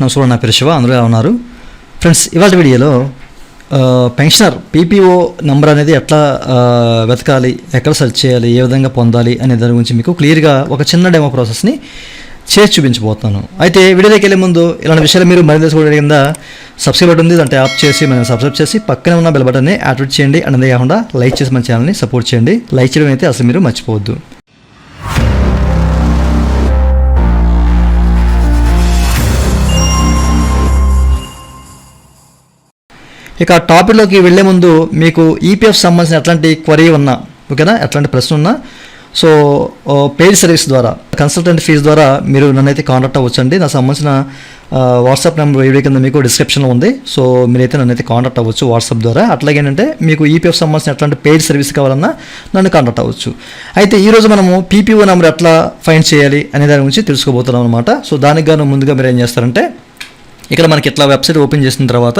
నమస్కారం నా పేరు శివ అందరూ ఉన్నారు? ఫ్రెండ్స్ ఇవాళ వీడియోలో పెన్షనర్ పీపీఓ నెంబర్ అనేది ఎట్లా వెతకాలి ఎక్కడ సెర్చ్ చేయాలి ఏ విధంగా పొందాలి అనే దాని గురించి మీకు క్లియర్గా ఒక చిన్న డెమో ప్రాసెస్ని చేసి చూపించబోతున్నాను. అయితే వీడియోలోకి వెళ్ళే ముందు ఇలాంటి విషయాలు మీరు మరింత తెలుసుకోవడం కింద సబ్స్క్రైబ్ బటన్ ఉంది దాంట్లో యాప్ చేసి మనం సబ్స్క్రైబ్ చేసి పక్కనే ఉన్న బెల్ బటన్ని యాక్టివేట్ చేయండి. అనేది కాకుండా లైక్ చేసి మన ఛానల్ని సపోర్ట్ చేయండి. లైక్ చేయడం అయితే అసలు మీరు మర్చిపోవద్దు. ఇక టాపిక్లోకి వెళ్ళే ముందు మీకు ఈపీఎఫ్ సంబంధించిన ఎట్లాంటి క్వరీ ఉన్నా ఓకేనా? ఎట్లాంటి ప్రశ్న ఉన్నా. సో పెయిడ్ సర్వీస్ ద్వారా కన్సల్టెంట్ ఫీజు ద్వారా మీరు నన్నైతే కాంటాక్ట్ అవ్వచ్చండి. నాకు సంబంధించిన వాట్సాప్ నెంబర్ వీడియో కింద మీకు డిస్క్రిప్షన్లో ఉంది. సో మీరైతే నన్నైతే కాంటాక్ట్ అవ్వచ్చు వాట్సాప్ ద్వారా. అట్లాగే ఏంటంటే మీకు ఈపీఎఫ్ సంబంధించిన ఎట్లాంటి పెయిడ్ సర్వీస్ కావాలన్నా నన్ను కాంటాక్ట్ అవ్వచ్చు. అయితే ఈరోజు మనము పీపీఓ నెంబర్ ఎట్లా ఫైండ్ చేయాలి అనే దాని గురించి తెలుసుకోబోతున్నాం అనమాట సో దానికి గాను ముందుగా మీరు ఏం చేస్తారంటే ఇక్కడ మనకి ఇట్లా వెబ్సైట్ ఓపెన్ చేసిన తర్వాత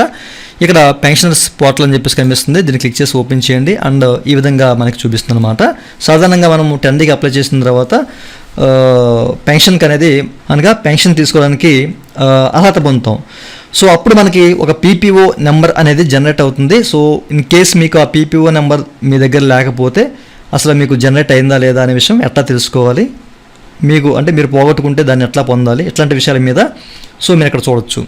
ఇక్కడ పెన్షనర్స్ పోర్టల్ అని చెప్పేసి కనిపిస్తుంది. దీన్ని క్లిక్ చేసి ఓపెన్ చేయండి. అండ్ ఈ విధంగా మనకి చూపిస్తుంది అనమాట సాధారణంగా మనం టెన్డీకి అప్లై చేసిన తర్వాత పెన్షన్కి అనేది అనగా పెన్షన్ తీసుకోవడానికి అర్హత పొందుతాం. సో అప్పుడు మనకి ఒక పీపీఓ నెంబర్ అనేది జనరేట్ అవుతుంది. సో ఇన్ కేస్ మీకు ఆ పీపీఓ నెంబర్ మీ దగ్గర లేకపోతే అసలు మీకు జనరేట్ అయిందా లేదా అనే విషయం ఎట్లా తెలుసుకోవాలి? మీకు అంటే మీరు పోగొట్టుకుంటే దాన్ని ఎట్లా పొందాలి? ఇట్లాంటి విషయాల మీద. సో మీరు ఇక్కడ చూడొచ్చు.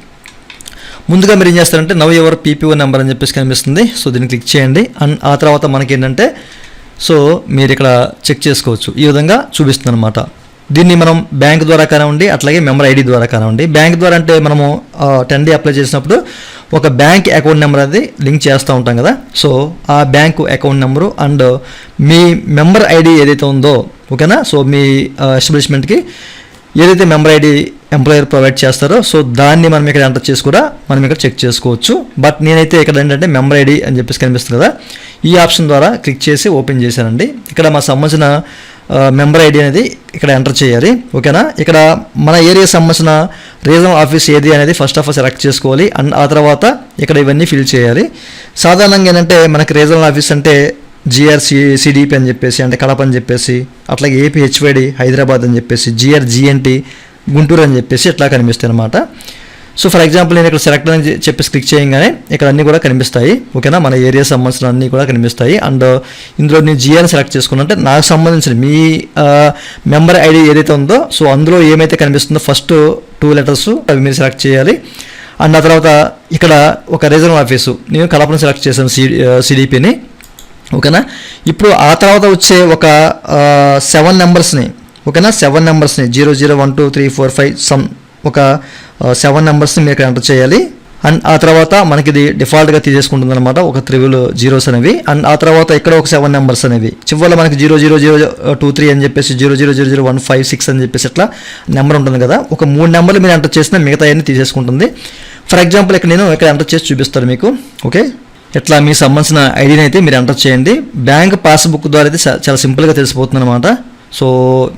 ముందుగా మీరు ఏం చేస్తారంటే నవ్ ఎవర్ పీపీఓ నెంబర్ అని చెప్పేసి కనిపిస్తుంది. సో దీన్ని క్లిక్ చేయండి. అండ్ ఆ తర్వాత మనకేంటంటే సో మీరు ఇక్కడ చెక్ చేసుకోవచ్చు. ఈ విధంగా చూపిస్తుంది అనమాట దీన్ని మనం బ్యాంక్ ద్వారా కానివ్వండి అట్లాగే మెంబర్ ఐడి ద్వారా కానివ్వండి. బ్యాంక్ ద్వారా అంటే మనము టెన్ డే అప్లై చేసినప్పుడు ఒక బ్యాంక్ అకౌంట్ నెంబర్ అది లింక్ చేస్తూ ఉంటాం కదా. సో ఆ బ్యాంకు అకౌంట్ నెంబరు అండ్ మీ మెంబర్ ఐడి ఏదైతే ఉందో ఓకేనా? సో మీ ఎస్టాబ్లిష్మెంట్కి ఏదైతే మెంబర్ ఐడి ఎంప్లాయర్ ప్రొవైడ్ చేస్తారో సో దాన్ని మనం ఇక్కడ ఎంటర్ చేసి కూడా మనం ఇక్కడ చెక్ చేసుకోవచ్చు. బట్ నేనైతే ఇక్కడ ఏంటంటే మెంబర్ ఐడి అని చెప్పేసి కనిపిస్తుంది కదా ఈ ఆప్షన్ ద్వారా క్లిక్ చేసి ఓపెన్ చేశానండి. ఇక్కడ మా సంబంధించిన మెంబర్ ఐడి అనేది ఇక్కడ ఎంటర్ చేయాలి. ఓకేనా? ఇక్కడ మన ఏరియా సంబంధించిన రీజనల్ ఆఫీస్ ఏది అనేది ఫస్ట్ ఆఫ్ ఆల్ సెలెక్ట్ చేసుకోవాలి. అండ్ ఆ తర్వాత ఇక్కడ ఇవన్నీ ఫిల్ చేయాలి. సాధారణంగా ఏంటంటే మనకి రీజనల్ ఆఫీస్ అంటే జిఆర్సి సిడిపి అని చెప్పేసి అంటే కడప అని చెప్పేసి అట్లాగే ఏపీ హెచ్వైడి హైదరాబాద్ అని చెప్పేసి జిఆర్ జిఎన్టీ గుంటూరు అని చెప్పేసి ఇట్లా కనిపిస్తాయి అనమాట సో ఫర్ ఎగ్జాంపుల్ నేను ఇక్కడ సెలెక్ట్ అని చెప్పేసి క్లిక్ చేయగానే ఇక్కడ అన్నీ కూడా కనిపిస్తాయి. ఓకేనా? మన ఏరియా సంబంధించిన అన్నీ కూడా కనిపిస్తాయి. అండ్ uh, ఇందులో నేను జిఆర్ని సెలెక్ట్ చేసుకున్నంటే నాకు సంబంధించిన మీ uh, మెంబర్ ఐడి ఏదైతే ఉందో సో అందులో ఏమైతే కనిపిస్తుందో ఫస్ట్ టూ లెటర్స్ అవి మీరు సెలెక్ట్ చేయాలి. అండ్ ఆ తర్వాత ఇక్కడ ఒక రీజనల్ ఆఫీసు నేను కలపను సెలెక్ట్ చేశాను సిడిపిని ఓకేనా? ఇప్పుడు ఆ తర్వాత వచ్చే ఒక సెవెన్ నెంబర్స్ని ఓకేనా? Seven నెంబర్స్ని zero zero one two three four five some ఒక సెవెన్ నెంబర్స్ని మీరు ఇక్కడ ఎంటర్ చేయాలి. అండ్ ఆ తర్వాత మనకి ఇది డిఫాల్ట్గా తీసేసుకుంటుంది అనమాట ఒక త్రిబుల్ జీరోస్ అనేవి. అండ్ ఆ తర్వాత ఇక్కడ ఒక సెవెన్ నెంబర్స్ అనేవి. చివరిలో మనకి zero zero zero two three అని చెప్పేసి zero zero zero zero one five six అని చెప్పేసి ఇట్లా నెంబర్ ఉంటుంది కదా. ఒక మూడు నెంబర్లు మీరు ఎంటర్ చేసినా మిగతా అన్ని తీసేసుకుంటుంది. ఫర్ ఎగ్జాంపుల్ ఇక్కడ నేను ఇక్కడ ఎంటర్ చేసి చూపిస్తాను మీకు. ఓకే? ఇట్లా మీకు సంబంధించిన ఐడిని అయితే మీరు ఎంటర్ చేయండి. బ్యాంక్ పాస్బుక్ ద్వారా అయితే చాలా సింపుల్గా తెలిసిపోతుంది అనమాట సో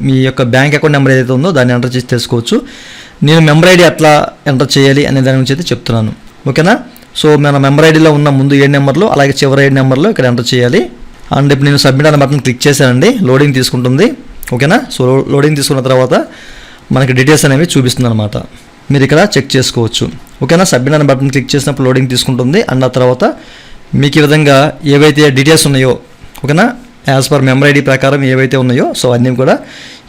మీ యొక్క బ్యాంక్ అకౌంట్ నెంబర్ ఏదైతే ఉందో దాన్ని ఎంటర్ చేసి తెలుసుకోవచ్చు. నేను మెంబర్ ఐడి ఎట్లా ఎంటర్ చేయాలి అనే దాని గురించి అయితే చెప్తున్నాను. ఓకేనా? సో మన మెంబర్ ఐడిలో ఉన్న ముందు ఏడు నెంబర్లు అలాగే చివరి ఏడు నెంబర్లు ఇక్కడ ఎంటర్ చేయాలి. అండ్ ఇప్పుడు నేను సబ్మిట్ అనే బటన్ క్లిక్ చేశానండి. లోడింగ్ తీసుకుంటుంది. ఓకేనా? సో లోడింగ్ తీసుకున్న తర్వాత మనకి డీటెయిల్స్ అనేవి చూపిస్తుంది అనమాట మీరు ఇక్కడ చెక్ చేసుకోవచ్చు. ఓకేనా? సబ్మిట్ అనే బటన్ క్లిక్ చేసినప్పుడు లోడింగ్ తీసుకుంటుంది. అండ్ ఆ తర్వాత మీకు ఈ విధంగా ఏవైతే డీటెయిల్స్ ఉన్నాయో ఓకేనా? యాజ్ పర్ మెంబర్ ఐడి ప్రకారం ఏవైతే ఉన్నాయో సో అన్నీ కూడా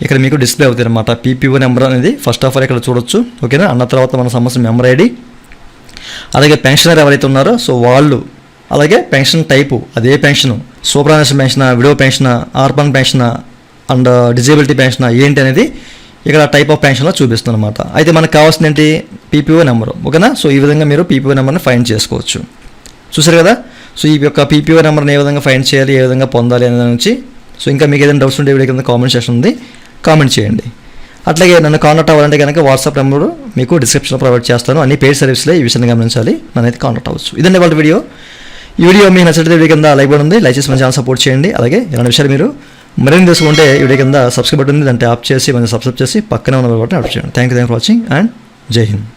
ఇక్కడ మీకు డిస్ప్లే అవుతాయి అనమాట పీపీఓ నెంబర్ అనేది ఫస్ట్ ఆఫ్ ఆల్ ఇక్కడ చూడొచ్చు. ఓకేనా? అన్న తర్వాత మన సంబంధించిన మెంబర్ ఐడి. అలాగే పెన్షనర్ ఎవరైతే ఉన్నారో సో వాళ్ళు అలాగే పెన్షన్ టైపు అదే pension? Superannuation pension widow pension orphan pension and disability pension ఏంటి అనేది ఇక్కడ టైప్ ఆఫ్ పెన్షన్లో చూపిస్తుంది అనమాట అయితే మనకు కావాల్సింది ఏంటి? పీపీఓ నెంబర్ ఓకేనా? సో ఈ విధంగా మీరు పీపీఓ నెంబర్ని ఫైండ్ చేసుకోవచ్చు. చూసారు కదా? సో ఈ యొక్క పీపీఓ నెంబర్ని ఏ విధంగా ఫైండ్ చేయాలి ఏ విధంగా పొందాలి అనే నుంచి సో ఇంకా మీకు ఏదైనా డౌట్స్ ఉంటే వీడియో కింద కామెంట్ సెక్షన్ ఉంది కామెంట్ చేయండి. అట్లాగే నన్ను కాంటాక్ట్ అవ్వాలంటే కనుక వాట్సాప్ నెంబర్ మీకు డిస్క్రిప్షన్లో ప్రొవైడ్ చేస్తాను. అన్ని పేడ్ సర్వీస్లో ఈ విషయాన్ని గమనించాలి. నన్నైతే కాంటాక్ట్ అవ్వచ్చు. ఇదండి వాళ్ళ వీడియో ఈ వీడియో మీకు నచ్చితే వీడియో కింద లైక్ కూడా ఉంది. లైక్ చేసి మన ఛానల్ సపోర్ట్ చేయండి. అలాగే ఇలాంటి విషయాలు మీరు మరిన్ని తెలుసుకుంటే వీడియో కింద సబ్స్క్రైబ్ బటన్ ఉంది దాన్ని ట్యాప్ చేసి మనం సబ్స్క్రైబ్ చేసి పక్కనే ఉన్న బటన్ ట్యాప్ చేయండి. Thank you thank for watching and జై హింద్